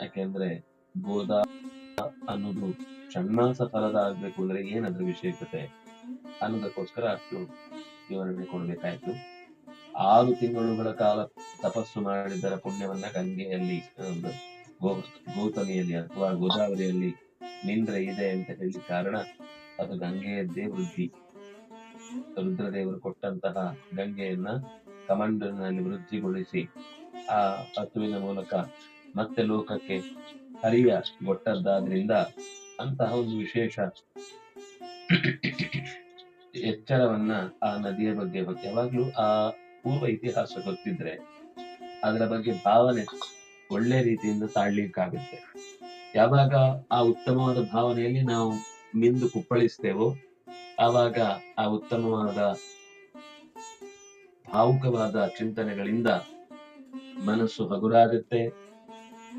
ಯಾಕೆಂದ್ರೆ ಬೋಧ ಅನ್ನೋದು ಷಣ್ಮಾಸ ಫಲದ ಆಗ್ಬೇಕು ಅಂದ್ರೆ ಏನಾದ್ರೂ ವಿಶೇಷತೆ ಅನ್ನೋದಕ್ಕೋಸ್ಕರ ಅಷ್ಟು ವಿವರಣೆ ಕೊಡ್ಬೇಕಾಯ್ತು. ಆರು ತಿಂಗಳುಗಳ ಕಾಲ ತಪಸ್ಸು ಮಾಡಿದ್ದರ ಪುಣ್ಯವನ್ನ ಗಂಗೆಯಲ್ಲಿ, ಒಂದು ಗೋ ಗೌತಮಿಯಲ್ಲಿ ಅಥವಾ ಗೋದಾವರಿಯಲ್ಲಿ ನಿಂದ್ರೆ ಇದೆ ಅಂತ ಹೇಳಿ ಕಾರಣ ಅದು ಗಂಗೆಯದ್ದೇ ವೃದ್ಧಿ. ರುದ್ರದೇವರು ಕೊಟ್ಟಂತಹ ಗಂಗೆಯನ್ನ ಕಮಂಡನಲ್ಲಿ ವೃದ್ಧಿಗೊಳಿಸಿ ಆ ಹಸುವಿನ ಮೂಲಕ ಮತ್ತೆ ಲೋಕಕ್ಕೆ ಹರಿಯ ಗೊಟ್ಟದ್ದಾದ್ರಿಂದ ಅಂತಹ ಒಂದು ವಿಶೇಷ ಎಚ್ಚರವನ್ನ ಆ ನದಿಯ ಬಗ್ಗೆ ಯಾವಾಗ್ಲೂ ಆ ಪೂರ್ವ ಇತಿಹಾಸ ಗೊತ್ತಿದ್ರೆ ಅದರ ಬಗ್ಗೆ ಭಾವನೆ ಒಳ್ಳೆ ರೀತಿಯಿಂದ ತಾಳ್ಲಿಕ್ಕಾಗುತ್ತೆ. ಯಾವಾಗ ಆ ಉತ್ತಮವಾದ ಭಾವನೆಯಲ್ಲಿ ನಾವು ಮಿಂದು ಕುಪ್ಪಳಿಸ್ತೇವೋ, ಆವಾಗ ಆ ಉತ್ತಮವಾದ ಭಾವುಕವಾದ ಚಿಂತನೆಗಳಿಂದ ಮನಸ್ಸು ಹಗುರಾಗುತ್ತೆ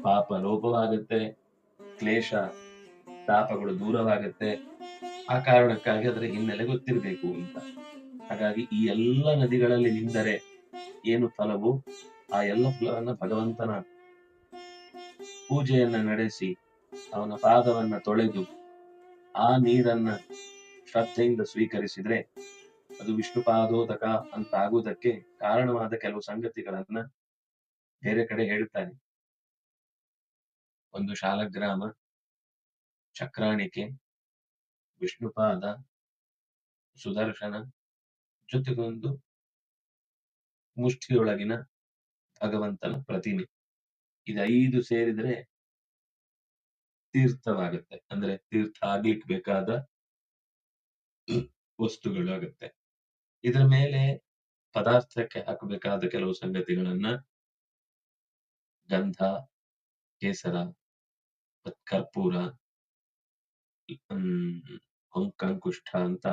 ಪಾಪ ಲೋಪವಾಗುತ್ತೆ, ಕ್ಲೇಶ ತಾಪಗಳು ದೂರವಾಗುತ್ತೆ. ಆ ಕಾರಣಕ್ಕಾಗಿ ಅದರ ಹಿನ್ನೆಲೆ ಗೊತ್ತಿರಬೇಕು ಅಂತ. ಹಾಗಾಗಿ ಈ ಎಲ್ಲ ನದಿಗಳಲ್ಲಿ ನಿಂದರೆ ಏನು ಫಲವು? ಆ ಎಲ್ಲ ಫಲವನ್ನ ಭಗವಂತನ ಪೂಜೆಯನ್ನ ನಡೆಸಿ, ಅವನ ಪಾದವನ್ನ ತೊಳೆದು, ಆ ನೀರನ್ನ ಶ್ರದ್ಧೆಯಿಂದ ಸ್ವೀಕರಿಸಿದ್ರೆ ಅದು ವಿಷ್ಣು ಪಾದೋದಕ ಅಂತ ಆಗುವುದಕ್ಕೆ ಕಾರಣವಾದ ಕೆಲವು ಸಂಗತಿಗಳನ್ನ ಬೇರೆ ಕಡೆ ಹೇಳ್ತಾನೆ ಒಂದು ಶಾಲಗ್ರಾಮ ಚಕ್ರಾಣಿಕೆ, ವಿಷ್ಣುಪಾದ, ಸುದರ್ಶನ ಜೊತೆಗೊಂದು ಮುಷ್ಟಿಯೊಳಗಿನ ಭಗವಂತನ ಪ್ರತಿಮೆ. ಇದೈದು ಸೇರಿದ್ರೆ ತೀರ್ಥವಾಗುತ್ತೆ. ಅಂದ್ರೆ ತೀರ್ಥ ಆಗ್ಲಿಕ್ಕೆ ಬೇಕಾದ ವಸ್ತುಗಳು ಆಗುತ್ತೆ. ಇದರ ಮೇಲೆ ಪದಾರ್ಥಕ್ಕೆ ಹಾಕಬೇಕಾದ ಕೆಲವು ಸಂಗತಿಗಳನ್ನ ಗಂಧ, ಕೇಸರ ಕರ್ಪೂರ ಹ್ಮ್ ಕಂಕುಷ್ಠ ಅಂತ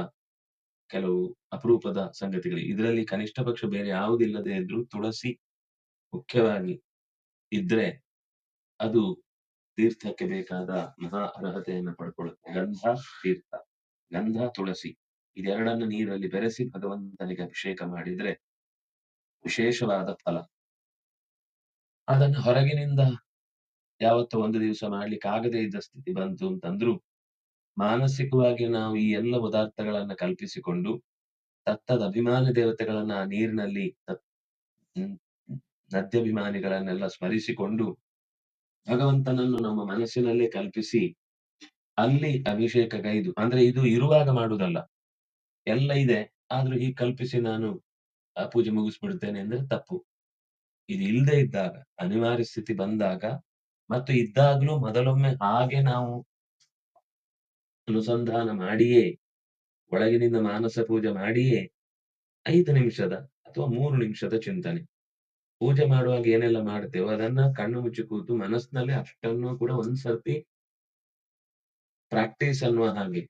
ಕೆಲವು ಅಪರೂಪದ ಸಂಗತಿಗಳು. ಇದರಲ್ಲಿ ಕನಿಷ್ಠ ಪಕ್ಷ ಬೇರೆ ಯಾವುದಿಲ್ಲದೆ ಇದ್ರೂ ತುಳಸಿ ಮುಖ್ಯವಾಗಿ ಇದ್ರೆ ಅದು ತೀರ್ಥಕ್ಕೆ ಬೇಕಾದ ಮಹಾ ಅರ್ಹತೆಯನ್ನು ಪಡ್ಕೊಳ್ಳುತ್ತೆ. ಗಂಧ, ತೀರ್ಥ. ಗಂಧ, ತುಳಸಿ. ಇದೆರಡನ್ನು ನೀರಲ್ಲಿ ಬೆರೆಸಿ ಭಗವಂತನಿಗೆ ಅಭಿಷೇಕ ಮಾಡಿದ್ರೆ ವಿಶೇಷವಾದ ಫಲ. ಅದನ್ನು ಹೊರಗಿನಿಂದ ಯಾವತ್ತೋ ಒಂದು ದಿವಸ ಮಾಡ್ಲಿಕ್ಕೆ ಆಗದೇ ಇದ್ದ ಸ್ಥಿತಿ ಬಂತು ಅಂತಂದ್ರು, ಮಾನಸಿಕವಾಗಿ ನಾವು ಈ ಎಲ್ಲ ಪದಾರ್ಥಗಳನ್ನ ಕಲ್ಪಿಸಿಕೊಂಡು, ತತ್ತದ ಅಭಿಮಾನ ದೇವತೆಗಳನ್ನ ಆ ನೀರಿನಲ್ಲಿ ನದ್ಯಭಿಮಾನಿಗಳನ್ನೆಲ್ಲ ಸ್ಮರಿಸಿಕೊಂಡು, ಭಗವಂತನನ್ನು ನಮ್ಮ ಮನಸ್ಸಿನಲ್ಲೇ ಕಲ್ಪಿಸಿ, ಅಲ್ಲಿ ಅಭಿಷೇಕ ಗೈದು, ಅಂದ್ರೆ ಇದು ಇರುವಾಗ ಮಾಡುವುದಲ್ಲ ಎಲ್ಲ ಇದೆ, ಆದ್ರೂ ಹೀಗೆ ಕಲ್ಪಿಸಿ ನಾನು, ಆ ಪೂಜೆ ಮುಗಿಸ್ಬಿಡ್ತೇನೆ ಅಂದ್ರೆ ತಪ್ಪು. ಇದು ಇಲ್ಲದೆ ಇದ್ದಾಗ, ಅನಿವಾರ್ಯ ಸ್ಥಿತಿ ಬಂದಾಗ ಮತ್ತು ಇದ್ದಾಗ್ಲೂ ಮೊದಲೊಮ್ಮೆ ಹಾಗೆ ನಾವು ಅನುಸಂಧಾನ ಮಾಡಿಯೇ, ಒಳಗಿನಿಂದ ಮಾನಸ ಪೂಜೆ ಮಾಡಿಯೇ, ಐದು ನಿಮಿಷದ ಅಥವಾ ಮೂರು ನಿಮಿಷದ ಚಿಂತನೆ. ಪೂಜೆ ಮಾಡುವಾಗ ಏನೆಲ್ಲ ಮಾಡ್ತೇವೋ ಅದನ್ನ ಕಣ್ಣು ಮುಚ್ಚಿ ಕೂತು ಮನಸ್ಸಿನಲ್ಲಿ ಅಷ್ಟನ್ನು ಕೂಡ ಒಂದ್ಸರ್ತಿ ಪ್ರಾಕ್ಟೀಸ್ ಅನ್ನುವ ಹಾಗೆ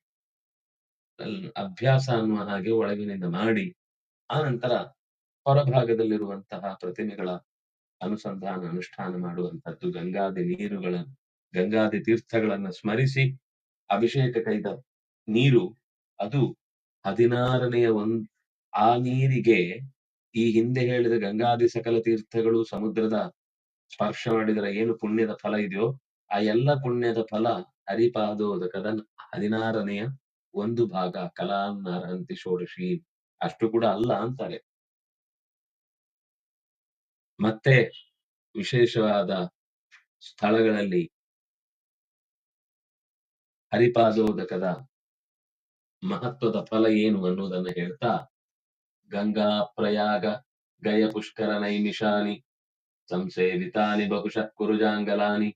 ಅಭ್ಯಾಸ ಅನ್ನುವ ಹಾಗೆ ಒಳಗಿನಿಂದ ಮಾಡಿ, ಆ ನಂತರ ಹೊರಭಾಗದಲ್ಲಿರುವಂತಹ ಪ್ರತಿಮೆಗಳ ಅನುಸಂಧಾನ ಅನುಷ್ಠಾನ ಮಾಡುವಂತದ್ದು ಗಂಗಾದಿ ನೀರುಗಳ, ಗಂಗಾದಿ ತೀರ್ಥಗಳನ್ನ ಸ್ಮರಿಸಿ ಅಭಿಷೇಕ ಕೈದ ನೀರು, ಅದು ಹದಿನಾರನೆಯ ಒಂದ್, ಆ ನೀರಿಗೆ ಈ ಹಿಂದೆ ಹೇಳಿದ ಗಂಗಾದಿ ಸಕಲ ತೀರ್ಥಗಳು ಸಮುದ್ರದ ಸ್ಪರ್ಶ ಮಾಡಿದರೆ ಏನು ಪುಣ್ಯದ ಫಲ ಇದೆಯೋ, ಆ ಎಲ್ಲ ಪುಣ್ಯದ ಫಲ ಹರಿಪಾದೋದಕದ ಹದಿನಾರನೆಯ ಒಂದು ಭಾಗ ಕಲಾನ್ನರ್ಹಂತಿ ಷೋಡಶಿ. ಅಷ್ಟು ಕೂಡ ಅಲ್ಲ ಅಂತಾರೆ. ಮತ್ತೆ ವಿಶೇಷವಾದ ಸ್ಥಳಗಳಲ್ಲಿ ಹರಿಪಾದೋದಕದ ಮಹತ್ವದ ಫಲ ಏನು ಅನ್ನುವುದನ್ನ ಹೇಳ್ತಾ, ಗಂಗಾ, ಪ್ರಯಾಗ, ಗಯ, ಪುಷ್ಕರ, ನೈಮಿಷಾನಿ, ಸಂಸೇವಿತಾನಿ ಬಹುಶಃ ಕುರುಜಾಂಗಲಾನಿ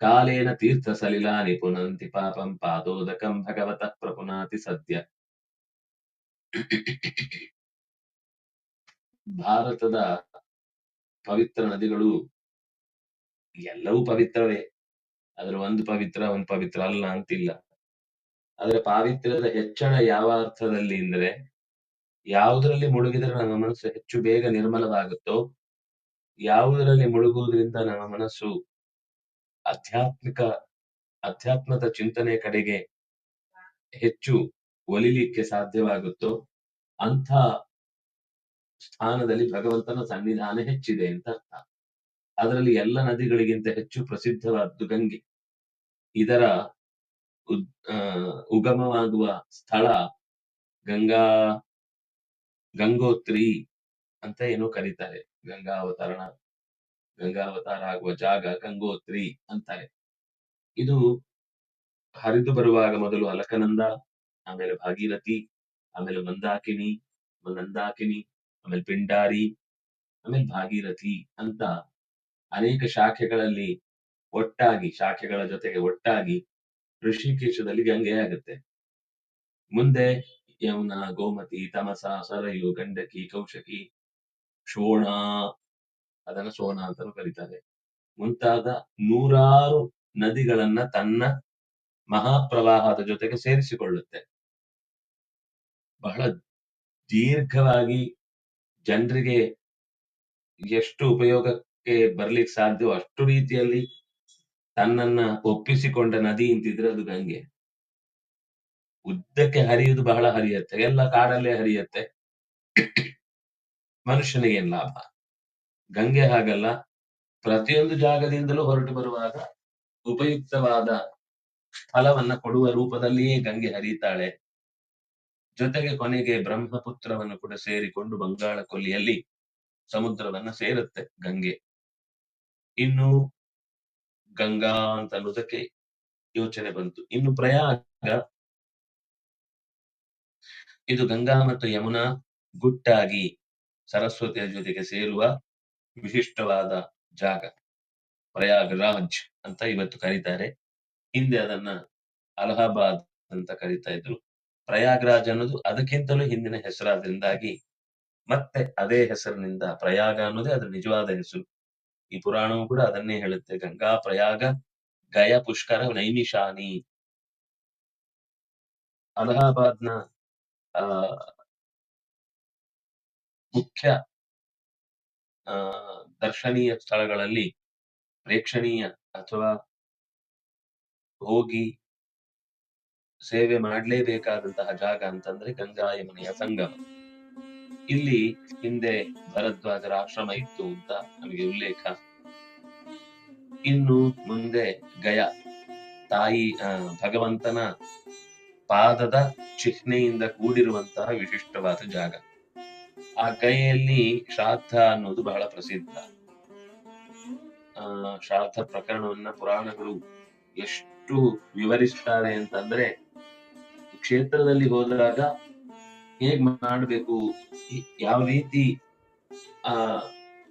ಕಾಲೇನ ತೀರ್ಥ ಸಲಿಲಾನಿ, ಪುನಂತಿ ಪಾಪಂ ಪಾದೋದಕಂ ಭಗವತ ಪ್ರಪುನಾತಿ ಸದ್ಯ. ಭಾರತದ ಪವಿತ್ರ ನದಿಗಳು ಎಲ್ಲವೂ ಪವಿತ್ರವೇ. ಅದ್ರ ಒಂದು ಪವಿತ್ರ ಒಂದು ಪವಿತ್ರ ಅಲ್ಲ ಅಂತಿಲ್ಲ. ಆದ್ರೆ ಪಾವಿತ್ರ್ಯದ ಹೆಚ್ಚಳ ಯಾವ ಅರ್ಥದಲ್ಲಿ ಅಂದ್ರೆ, ಯಾವುದರಲ್ಲಿ ಮುಳುಗಿದ್ರೆ ನಮ್ಮ ಮನಸ್ಸು ಹೆಚ್ಚು ಬೇಗ ನಿರ್ಮಲವಾಗುತ್ತೋ, ಯಾವುದರಲ್ಲಿ ಮುಳುಗುವುದರಿಂದ ನಮ್ಮ ಮನಸ್ಸು ಆಧ್ಯಾತ್ಮಿಕ ಅಧ್ಯಾತ್ಮದ ಚಿಂತನೆ ಕಡೆಗೆ ಹೆಚ್ಚು ಒಲಿಲಿಕ್ಕೆ ಸಾಧ್ಯವಾಗುತ್ತೋ, ಅಂಥ ಸ್ಥಾನದಲ್ಲಿ ಭಗವಂತನ ಸನ್ನಿಧಾನ ಹೆಚ್ಚಿದೆ ಅಂತ ಅರ್ಥ. ಅದರಲ್ಲಿ ಎಲ್ಲ ನದಿಗಳಿಗಿಂತ ಹೆಚ್ಚು ಪ್ರಸಿದ್ಧವಾದ್ದು ಗಂಗೆ. ಇದರ ಉಗಮವಾಗುವ ಸ್ಥಳ ಗಂಗಾ, ಗಂಗೋತ್ರಿ ಅಂತ ಏನೋ ಕರೀತಾರೆ. ಗಂಗಾ ಅವತರಣ ಗಂಗಾ ಅವತಾರ ಆಗುವ ಜಾಗ ಗಂಗೋತ್ರಿ ಅಂತಾರೆ. ಇದು ಹರಿದು ಬರುವಾಗ ಮೊದಲು ಅಲಕನಂದ, ಆಮೇಲೆ ಭಾಗೀರಥಿ, ಆಮೇಲೆ ಮಂದಾಕಿನಿ ನಂದಾಕಿನಿ ಆಮೇಲೆ ಪಿಂಡಾರಿ ಆಮೇಲೆ ಭಾಗೀರಥಿ ಅಂತ ಅನೇಕ ಶಾಖೆಗಳಲ್ಲಿ ಒಟ್ಟಾಗಿ, ಶಾಖೆಗಳ ಜೊತೆಗೆ ಒಟ್ಟಾಗಿ ಋಷಿಕೇಶದಲ್ಲಿ ಗಂಗೆ ಆಗುತ್ತೆ. ಮುಂದೆ ಯಮುನ, ಗೋಮತಿ, ತಮಸ, ಸರಯು, ಗಂಡಕಿ, ಕೌಶಕಿ ಶೋಣ ಅದನ್ನ ಶೋಣ ಅಂತಾನೂ ಕರೀತಾರೆ. ಮುಂತಾದ ನೂರಾರು ನದಿಗಳನ್ನ ತನ್ನ ಮಹಾಪ್ರವಾಹದ ಜೊತೆಗೆ ಸೇರಿಸಿಕೊಳ್ಳುತ್ತೆ. ಬಹಳ ದೀರ್ಘವಾಗಿ ಜನರಿಗೆ ಎಷ್ಟು ಉಪಯೋಗಕ್ಕೆ ಬರ್ಲಿಕ್ಕೆ ಸಾಧ್ಯವೋ ಅಷ್ಟು ರೀತಿಯಲ್ಲಿ ತನ್ನನ್ನ ಒಪ್ಪಿಸಿಕೊಂಡ ನದಿ ಇಂತಿದ್ರೆ ಅದು ಗಂಗೆ. ಉದ್ದಕ್ಕೆ ಹರಿಯುವುದು ಬಹಳ ಹರಿಯತ್ತೆ, ಎಲ್ಲ ಕಾಡಲ್ಲೇ ಹರಿಯತ್ತೆ. ಮನುಷ್ಯನಿಗೇನ್ ಲಾಭ? ಗಂಗೆ ಹಾಗಲ್ಲ, ಪ್ರತಿಯೊಂದು ಜಾಗದಿಂದಲೂ ಹೊರಟು ಬರುವಾಗ ಉಪಯುಕ್ತವಾದ ಫಲವನ್ನ ಕೊಡುವ ರೂಪದಲ್ಲಿಯೇ ಗಂಗೆ ಹರಿತಾಳೆ. ಜೊತೆಗೆ ಕೊನೆಗೆ ಬ್ರಹ್ಮಪುತ್ರವನ್ನು ಕೂಡ ಸೇರಿಕೊಂಡು ಬಂಗಾಳ ಕೊಲ್ಲಿಯಲ್ಲಿ ಸಮುದ್ರವನ್ನ ಸೇರುತ್ತೆ ಗಂಗೆ. ಇನ್ನು ಗಂಗಾ ಅಂತ ಅನ್ನೋದಕ್ಕೆ ಯೋಚನೆ ಬಂತು. ಇನ್ನು ಪ್ರಯಾಗ ಇದು ಗಂಗಾ ಮತ್ತು ಯಮುನಾ ಗುಟ್ಟಾಗಿ ಸರಸ್ವತಿಯ ಜೊತೆಗೆ ಸೇರುವ ವಿಶಿಷ್ಟವಾದ ಜಾಗ. ಪ್ರಯಾಗರಾಜ್ ಅಂತ ಇವತ್ತು ಕರೀತಾರೆ. ಹಿಂದೆ ಅದನ್ನ ಅಲಹಾಬಾದ್ ಅಂತ ಕರೀತಾ ಇದ್ರು. ಪ್ರಯಾಗರಾಜ್ ಅನ್ನೋದು ಅದಕ್ಕಿಂತಲೂ ಹಿಂದಿನ ಹೆಸರಾದ್ರಿಂದಾಗಿ ಮತ್ತೆ ಅದೇ ಹೆಸರಿನಿಂದ ಪ್ರಯಾಗ ಅನ್ನೋದೇ ಅದ್ರ ನಿಜವಾದ ಹೆಸರು. ಈ ಪುರಾಣವು ಕೂಡ ಅದನ್ನೇ ಹೇಳುತ್ತೆ. ಗಂಗಾ, ಪ್ರಯಾಗ, ಗಯ, ಪುಷ್ಕರ, ನೈಮಿಷಾನಿ. ಅಲಹಾಬಾದ್ನ, ಆ, ಮುಖ್ಯ, ಆ, ದರ್ಶನೀಯ ಸ್ಥಳಗಳಲ್ಲಿ ಪ್ರೇಕ್ಷಣೀಯ ಅಥವಾ ಹೋಗಿ ಸೇವೆ ಮಾಡಲೇಬೇಕಾದಂತಹ ಜಾಗ ಅಂತಂದ್ರೆ ಗಂಗಾ ಯಮುನೆಯ ಸಂಗಮ. ಇಲ್ಲಿ ಹಿಂದೆ ಭರದ್ವಾಜರ ಆಶ್ರಮ ಇತ್ತು ಅಂತ ನಮಗೆ ಉಲ್ಲೇಖ. ಇನ್ನು ಮುಂದೆ ಗಯ, ತಾಯಿ ಭಗವಂತನ ಪಾದದ ಚಿಹ್ನೆಯಿಂದ ಕೂಡಿರುವಂತಹ ವಿಶಿಷ್ಟವಾದ ಜಾಗ. ಆ ಗಯೆಯಲ್ಲಿ ಶ್ರಾದ್ದ ಅನ್ನೋದು ಬಹಳ ಪ್ರಸಿದ್ಧ. ಶ್ರಾದ್ದ ಪ್ರಕರಣವನ್ನ ಪುರಾಣಗಳು ಎಷ್ಟು ವಿವರಿಸ್ತಾರೆ ಅಂತಂದ್ರೆ ಕ್ಷೇತ್ರದಲ್ಲಿ ಹೋದಾಗ ಹೇಗ್ ಮಾಡಬೇಕು? ಯಾವ ರೀತಿ, ಆ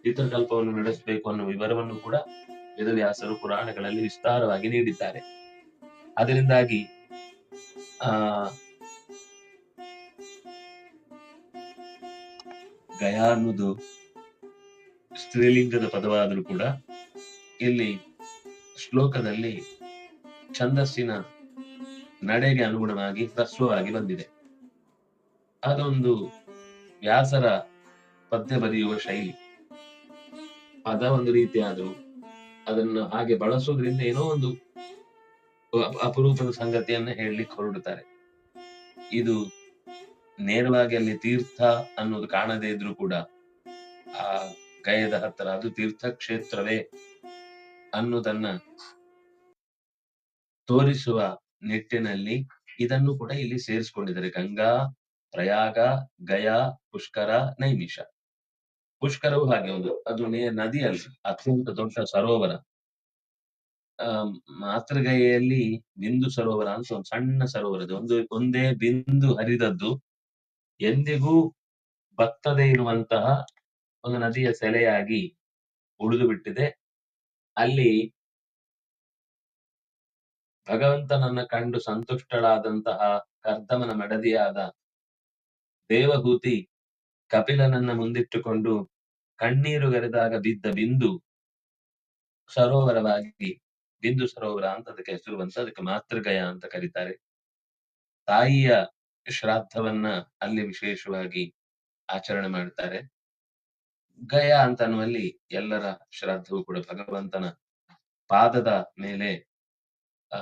ಚಿತ್ರಕಲ್ಪವನ್ನು ನಡೆಸಬೇಕು ಅನ್ನೋ ವಿವರವನ್ನು ಕೂಡ ವೇದವ್ಯಾಸರು ಪುರಾಣಗಳಲ್ಲಿ ವಿಸ್ತಾರವಾಗಿ ನೀಡಿದ್ದಾರೆ. ಅದರಿಂದಾಗಿ, ಆ, ಗಯಾ ಅನ್ನೋದು ಸ್ತ್ರೀಲಿಂಗದ ಪದವಾದರೂ ಕೂಡ ಇಲ್ಲಿ ಶ್ಲೋಕದಲ್ಲಿ ಛಂದಸ್ಸಿನ ನಡೆಗೆ ಅನುಗುಣವಾಗಿ ಹ್ರಸ್ವವಾಗಿ ಬಂದಿದೆ. ಅದೊಂದು ವ್ಯಾಸರ ಪದ್ಯ ಬರೆಯುವ ಶೈಲಿ. ಪದ ಒಂದು ರೀತಿಯಾದರೂ ಅದನ್ನು ಹಾಗೆ ಬಳಸೋದ್ರಿಂದ ಏನೋ ಒಂದು ಅಪರೂಪದ ಸಂಗತಿಯನ್ನ ಹೇಳಲಿಕ್ಕೆ ಹೊರಡುತ್ತಾರೆ. ಇದು ನೇರವಾಗಿ ಅಲ್ಲಿ ತೀರ್ಥ ಅನ್ನೋದು ಕಾಣದೇ ಇದ್ರೂ ಕೂಡ ಆ ಗಯದ ಹತ್ತಿರ ಅದು ತೀರ್ಥ ಕ್ಷೇತ್ರವೇ ಅನ್ನೋದನ್ನ ತೋರಿಸುವ ನಿಟ್ಟಿನಲ್ಲಿ ಇದನ್ನು ಕೂಡ ಇಲ್ಲಿ ಸೇರಿಸಿಕೊಂಡಿದ್ದಾರೆ. ಗಂಗಾ, ಪ್ರಯಾಗ, ಗಯಾ, ಪುಷ್ಕರ, ನೈಮಿಷ. ಪುಷ್ಕರವು ಹಾಗೆ ಒಂದು, ಅದು ನದಿಯಲ್ಲಿ ಅತ್ಯಂತ ದೊಡ್ಡ ಸರೋವರ. ಅಹ್ ಮಾತೃಗೈಯಲ್ಲಿ ಬಿಂದು ಸರೋವರ ಅಂತ ಒಂದು ಸಣ್ಣ ಸರೋವರ ಇದೆ ಒಂದು, ಒಂದೇ ಬಿಂದು ಹರಿದದ್ದು, ಎಂದಿಗೂ ಬತ್ತದೇ ಇರುವಂತಹ ಒಂದು ನದಿಯ ಸೆಲೆಯಾಗಿ ಉಳಿದು ಬಿಟ್ಟಿದೆ ಅಲ್ಲಿ ಭಗವಂತನನ್ನ ಕಂಡು ಸಂತುಷ್ಟಳಾದಂತಹ ಕರ್ದಮನ ಮಡದಿಯಾದ ದೇವಹೂತಿ ಕಪಿಲನನ್ನ ಮುಂದಿಟ್ಟುಕೊಂಡು ಕಣ್ಣೀರುಗರೆದಾಗ ಬಿದ್ದ ಬಿಂದು ಸರೋವರವಾಗಿ, ಬಿಂದು ಸರೋವರ ಅಂತ ಅದಕ್ಕೆ ಹೆಸರು ಬಂತು ಅದಕ್ಕೆ ಮಾತೃಗಯ ಅಂತ ಕರೀತಾರೆ. ತಾಯಿಯ ಶ್ರಾದ್ದವನ್ನ ಅಲ್ಲಿ ವಿಶೇಷವಾಗಿ ಆಚರಣೆ ಮಾಡ್ತಾರೆ ಗಯ ಅಂತ ಅನ್ನುವಲ್ಲಿ ಎಲ್ಲರ ಶ್ರಾದ್ದವು ಕೂಡ ಭಗವಂತನ ಪಾದದ ಮೇಲೆ ಆ,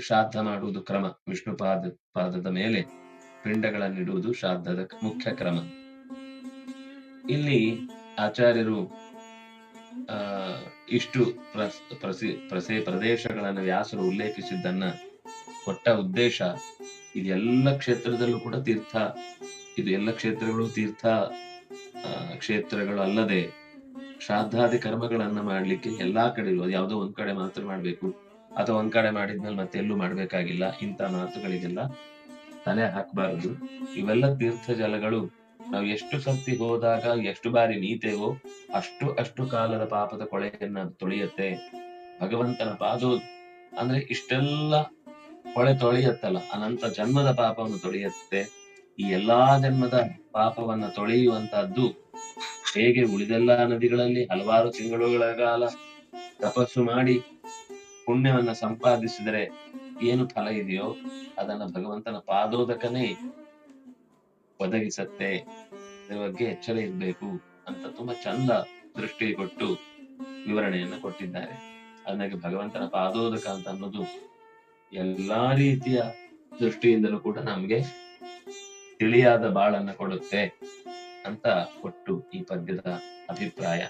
ಶ್ರಾದ್ದ ಮಾಡುವುದು ಕ್ರಮ. ವಿಷ್ಣು ಪಾದ, ಪಾದದ ಮೇಲೆ ಪಿಂಡಗಳನ್ನಿಡುವುದು ಶ್ರಾದ್ದದ ಮುಖ್ಯ ಕ್ರಮ. ಇಲ್ಲಿ ಆಚಾರ್ಯರು, ಆ, ಇಷ್ಟು ಪ್ರಸಿ ಪ್ರಸಿ ಪ್ರದೇಶಗಳನ್ನು ವ್ಯಾಸರು ಉಲ್ಲೇಖಿಸಿದ್ದನ್ನ ಕೊಟ್ಟ ಉದ್ದೇಶ ಇದೆಲ್ಲ ಕ್ಷೇತ್ರದಲ್ಲೂ ಕೂಡ ತೀರ್ಥ. ಇದು ಎಲ್ಲ ಕ್ಷೇತ್ರಗಳು ತೀರ್ಥ ಕ್ಷೇತ್ರಗಳು ಅಲ್ಲದೆ ಶ್ರಾದ್ದಾದಿ ಕರ್ಮಗಳನ್ನ ಮಾಡ್ಲಿಕ್ಕೆ ಎಲ್ಲಾ ಕಡೆ ಅದು ಯಾವುದೋ ಒಂದ್ ಕಡೆ ಮಾತ್ರ ಮಾಡ್ಬೇಕು. ಅಥವಾ ಒಂದ್ ಕಡೆ ಮಾಡಿದ್ಮೇಲೆ ಮತ್ತೆ ಎಲ್ಲೂ ಮಾಡ್ಬೇಕಾಗಿಲ್ಲ. ಇಂಥ ಮಾತುಗಳಿಗೆಲ್ಲ ತಲೆ ಹಾಕಬಾರದು. ಇವೆಲ್ಲ ತೀರ್ಥ ಜಲಗಳು ನಾವು ಎಷ್ಟು ಸತ್ತಿ ಹೋದಾಗ, ಎಷ್ಟು ಬಾರಿ ನೀತೇವೋ ಅಷ್ಟು ಅಷ್ಟು ಕಾಲದ ಪಾಪದ ಕೊಳೆಯನ್ನ ತೊಳೆಯುತ್ತೆ. ಭಗವಂತನ ಪಾದೋ ಅಂದ್ರೆ ಇಷ್ಟೆಲ್ಲ ಕೊಳೆ ತೊಳೆಯತ್ತಲ್ಲ, ಅನಂತ ಜನ್ಮದ ಪಾಪವನ್ನು ತೊಳೆಯುತ್ತೆ. ಈ ಎಲ್ಲಾ ಜನ್ಮದ ಪಾಪವನ್ನ ತೊಳೆಯುವಂತಹದ್ದು ಹೇಗೆ ಉಳಿದೆಲ್ಲ ನದಿಗಳಲ್ಲಿ ಹಲವಾರು ತಿಂಗಳುಗಳ ಕಾಲ ತಪಸ್ಸು ಮಾಡಿ ಪುಣ್ಯವನ್ನ ಸಂಪಾದಿಸಿದರೆ ಏನು ಫಲ ಇದೆಯೋ ಅದನ್ನ ಭಗವಂತನ ಪಾದೋದಕನೇ ಒದಗಿಸತ್ತೆ. ಇದ್ರ ಬಗ್ಗೆ ಎಚ್ಚರ ಇರಬೇಕು ಅಂತ ತುಂಬಾ ಚಂದ ದೃಷ್ಟಿ ಕೊಟ್ಟು ವಿವರಣೆಯನ್ನ ಕೊಟ್ಟಿದ್ದಾರೆ. ಅದನ್ನಾಗಿ ಭಗವಂತನ ಪಾದೋದಕ ಅಂತ ಅನ್ನೋದು ಎಲ್ಲಾ ರೀತಿಯ ದೃಷ್ಟಿಯಿಂದಲೂ ಕೂಡ ನಮ್ಗೆ ತಿಳಿಯಾದ ಬಾಳನ್ನ ಕೊಡುತ್ತೆ. ಅಂತ ಕೊಟ್ಟು ಈ ಪದ್ಯದ ಅಭಿಪ್ರಾಯ